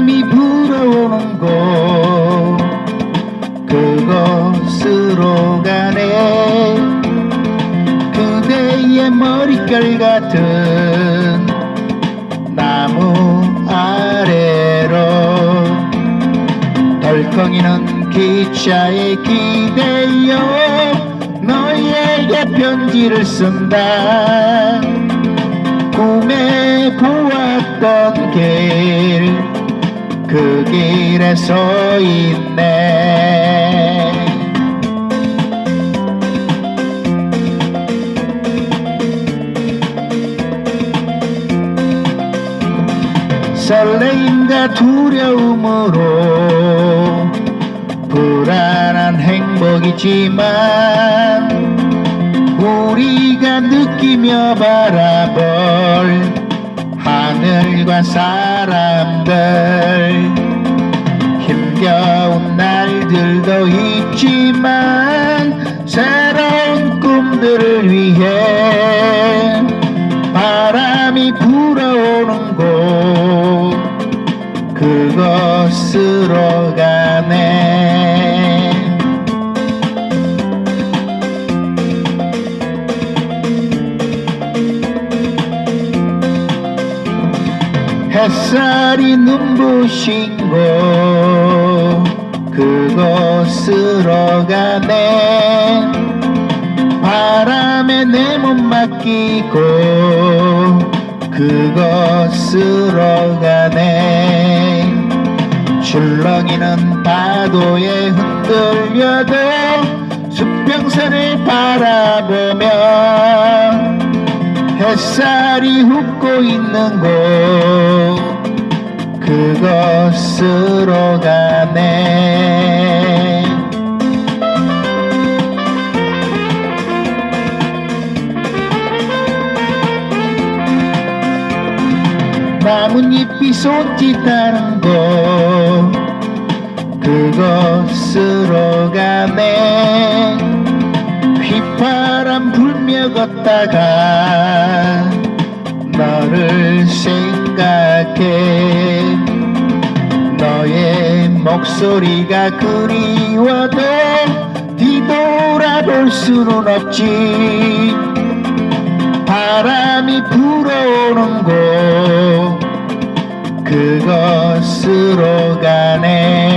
바람이 불어오는 곳. 그곳으로 가네. 그대의 머릿결 같은 나무 아래로. 덜컹이는 기차에 기대어 너에게 편지를 쓴다. 꿈에 보았던 길. 그 길에 서 있네. 설레임과 두려움으로 불안한 행복이지만 우리가 느끼며 바라볼 하늘과 사람들 꿈들을 위해 바람이 불어오는 곳 그곳으로 가네. 햇살이 눈부신 곳 그곳으로 가네 바람에 내 몸 맡기고 그곳으로 가네 출렁이는 파도에 흔들려도 수평선을 바라보며 햇살이 웃고 있는 곳 그곳으로 가네 나뭇잎이 손짓하는 곳 그곳으로 가네 휘파람 불며 걷다가 너를 생각해 너의 목소리가 그리워도 뒤돌아볼 수는 없지. 바람이 불어오는 곳 그곳으로 가네